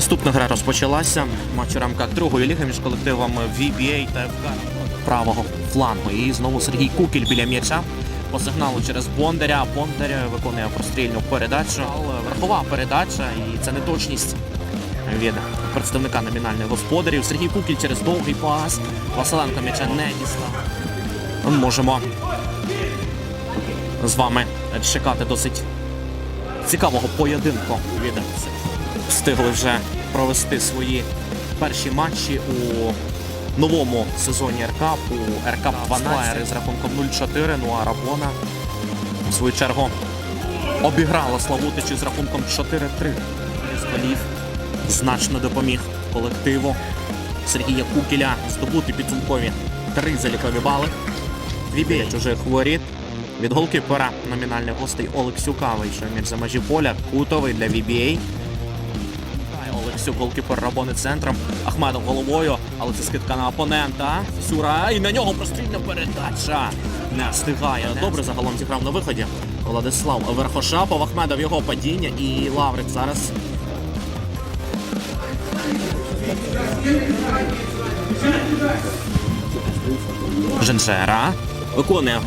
Наступна гра розпочалася. Матч у рамках другої ліги між колективами VBA та ФК правого флангу. І знову Сергій Кукіль біля м'яча. По сигналу через Бондаря. Бондар виконує прострільну передачу. Верхова передача, і це неточність від представника номінальних господарів. Сергій Кукіль через довгий пас. Василенко м'яча не дістав. Можемо з вами чекати досить цікавого поєдинку від встигли вже провести свої перші матчі у новому сезоні РК у РК 12 з рахунком 0-4. Ну а Рабона в свою чергу обіграла Славутичі з рахунком 4-3. З голів значно допоміг колективу Сергія Кукіля здобути підсумкові три залікові бали. Дві біля чужих воріт. Від голкіпера номінальних гостей Олексюка вийшов між за межі поля. Кутовий для VBA. Олексюк голкіпер Рабони центром. Ахмедов головою, але це скидка на опонента. Сюра. І на нього прострільна передача. Не встигає. Добре загалом зіграв на виході. Владислав Верхошапов, Ахмедов його падіння і Лаврик зараз. Женжера виконує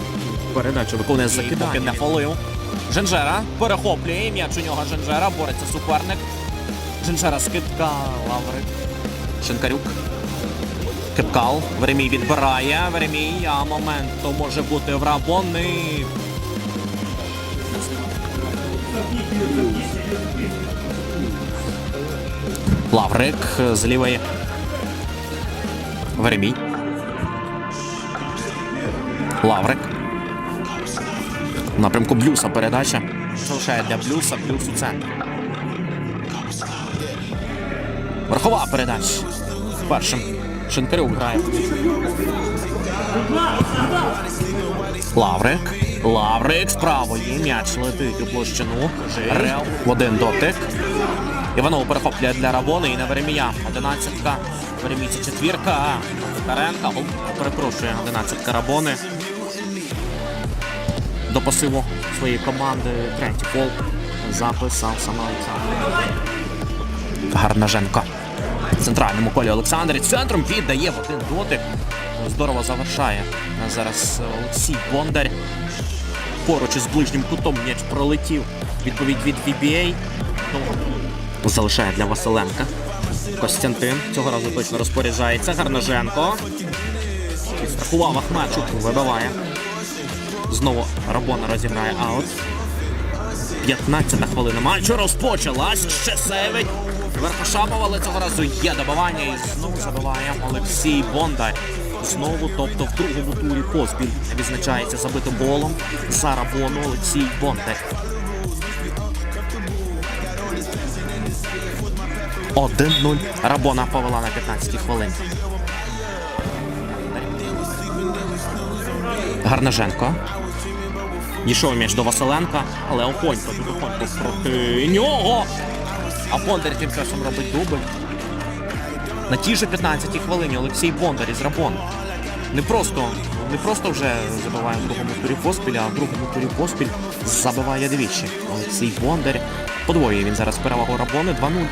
передачу, виконує закидання для фолив. Женжера перехоплює м'яч у нього Женжера, бореться суперник. Женжера скидка, Лаврик. Шинкарюк. Кепкал. Веремій відбирає. Веремій, а момент то може бути в. Лаврик з лівої. Веремій. Лаврик. В напрямку Блюса передача. Залишає для Блюса, Блюс у центр. Верхова передача. Першим. Шинкарюк грає. Лаврик. Лаврик з правої. М'яч летить у площину. Реал. В один дотик. Іванов перехоплює для Рабони і на Веремія. Одинадцятка. Веремій це четвірка. Каренка. Гол. Перепрошує. Одинадцятка Рабони. До пасиву своєї команди третій фол записав саме Олександр. Гарнаженко. В центральному колі Олександр. Центром віддає в один дотик. Здорово завершає. Зараз Олексій Бондар. Поруч із ближнім кутом м'яч пролетів. Відповідь від VBA. Залишає для Василенка. Костянтин цього разу точно розпоряджається. Гарнаженко. Підстрахував Ахмедчук. Вибиває. Знову Рабона розіграє аут. 15 хвилина матчу розпочалась. Ще сейвить. Верхошапов, але цього разу є добивання і знову забиває Олексій Бондар. Знову, тобто в другому турі поспіль відзначається забитим голом за Рабону Олексій Бондар. 1-0. Рабона повела на 15 хвилин. Гарнаженко. Дійшов м'яч до Василенка, але Охонько тут Охонько проти нього. А Бондар тим часом робить дубль. На тій же 15-й хвилині Олексій Бондар із Рабон. Не просто, не просто вже забиває в другому турі поспіль, а в другому турі поспіль забиває двічі. Олексій Бондар. Подвоює він зараз перевагу Рабони 2-0.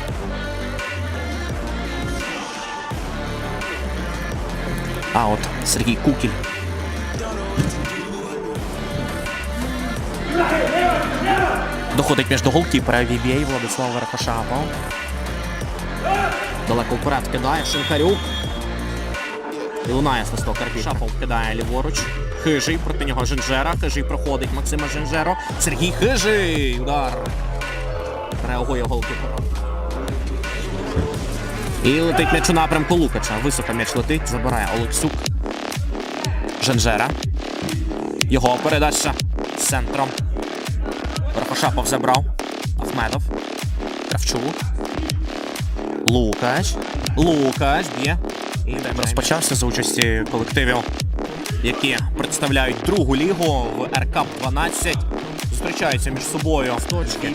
А от Сергій Кукіль Доходить між голкіпера VBA Владислав Верхошапов. Далеко вперед кидає Шинкарюк. І лунає свисток Карпі. Шапов кидає ліворуч. Хижий проти нього Женжера. Хижий проходить Максима Женжеро. Сергій Хижий. Удар. Реагує голкіпер. І летить м'яч у напрямку Лукача. Високо м'яч летить. Забирає Олексюк. Женжера. Його передача центром. Верхошапов забрав. Ахмедов. Кравчук. Лукач. Лукач б'є. І розпочався за участі колективів, які представляють другу лігу в РК 12. Зустрічаються між собою в точки.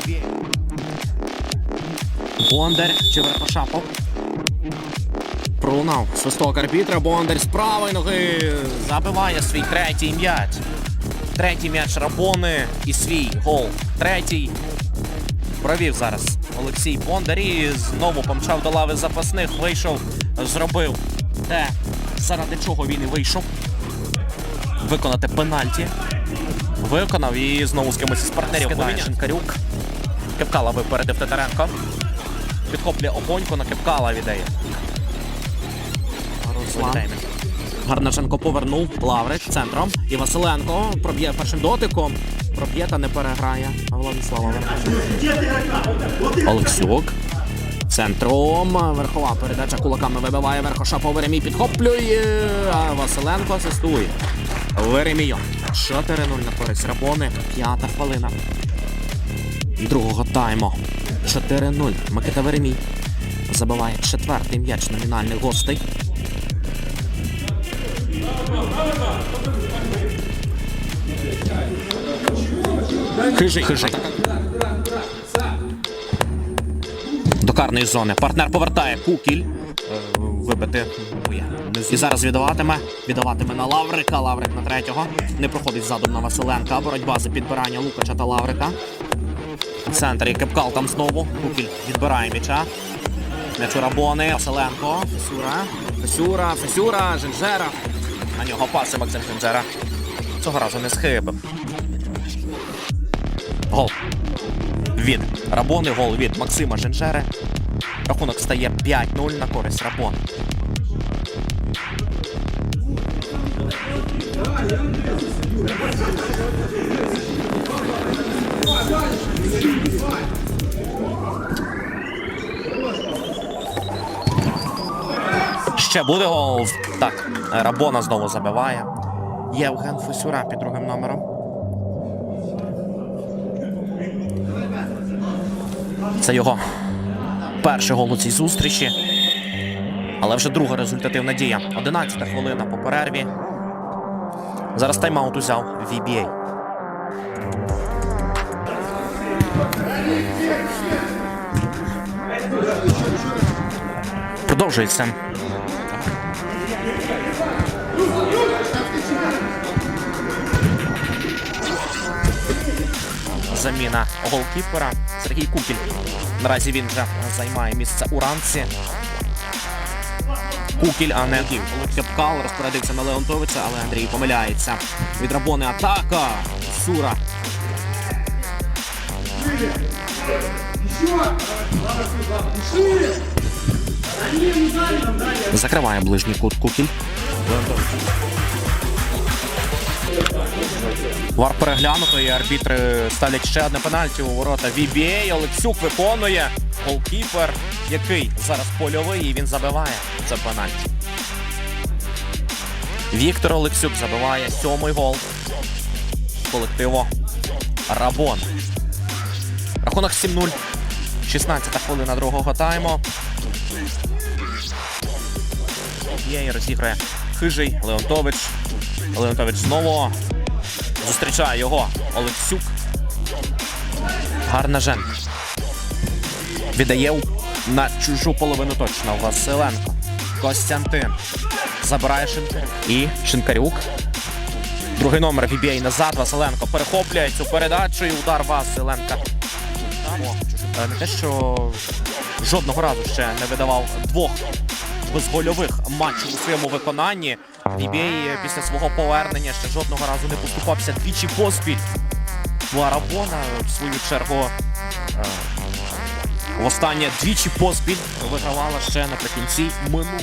Бондар чи Верхошапов. Пролунав свисток арбітра. Бондар з правої ноги забиває свій третій м'яч. Третій м'яч Рабони і свій гол. Третій провів зараз Олексій Бондар і знову помчав до лави запасних. Вийшов, зробив те, заради чого він і вийшов. Виконати пенальті. Виконав і знову з кимось із партнерів Шинкарюк. Кепкала випередив Титаренко. Підхоплює Огонько на Кепкала віддає. Руслан. Гарнашенко повернув. Лаврик центром. І Василенко проб'є першим дотиком. Проб'є та не переграє. Владислава Олексюк. Центром. Верхова передача кулаками вибиває Верхоша по Веремій. Підхоплює. А Василенко асистує. Веремійо. 4-0 на користь Рабони. П'ята хвилина. Другого тайму. 4-0. Микита Веремій. Забиває четвертий м'яч номінальних гостей. Хижий, хижий. До карної зони. Партнер повертає Кукіль. Вибити. І зараз віддаватиме. Віддаватиме на Лаврика. Лаврик на третього. Не проходить задум на Василенка. Боротьба за підбирання Лукача та Лаврика. В центрі Кепкал там знову. Кукіль відбирає м'яча. М'яч у Рабони. Василенко. Фесюра. Фесюра. Фесюра. Женжера. На нього паси Максим Женжера. Цього разу не схибив. Гол. Від Рабони, гол від Максима Женжери. Рахунок стає 5-0 на користь Рабон. Ще буде гол. Так, Рабона знову забиває. Євген Фесюра під другим номером. Це його перший гол у цій зустрічі. Але вже друга результативна дія. 11 хвилина по перерві. Зараз тайм-аут узяв VBA. Продовжується. Заміна голкіпера Сергій Кукіль. Наразі він вже займає місце у ранці. Кукіль, а не Кепкал розпорядився на Леонтовича, але Андрій помиляється. Від Рабони атака. Сура. Закриває ближній кут Кукіль. Вар переглянуто і арбітри ставлять ще одне пенальті у ворота VBA. Олексюк виконує. Голкіпер, який зараз польовий, і він забиває це пенальті. Віктор Олексюк забиває сьомий гол колективу Рабон. Рахунок 7-0. 16 хвилина другого тайму. Є розіграє хижий Леонтович. Леонтович знову Зустрічає його Олексюк. Гарнажен. Віддає на чужу половину точно Василенко. Костянтин. Забирає Шинкарюк. І Шинкарюк. Другий номер VBA назад. Василенко перехоплює цю передачу і удар Василенка. Не те, що жодного разу ще не видавав двох безгольових матчів у своєму виконанні. VBA після свого повернення ще жодного разу не поступався двічі поспіль. Ну а Рабона, в свою чергу, е, востаннє двічі поспіль вигравала ще наприкінці минулого.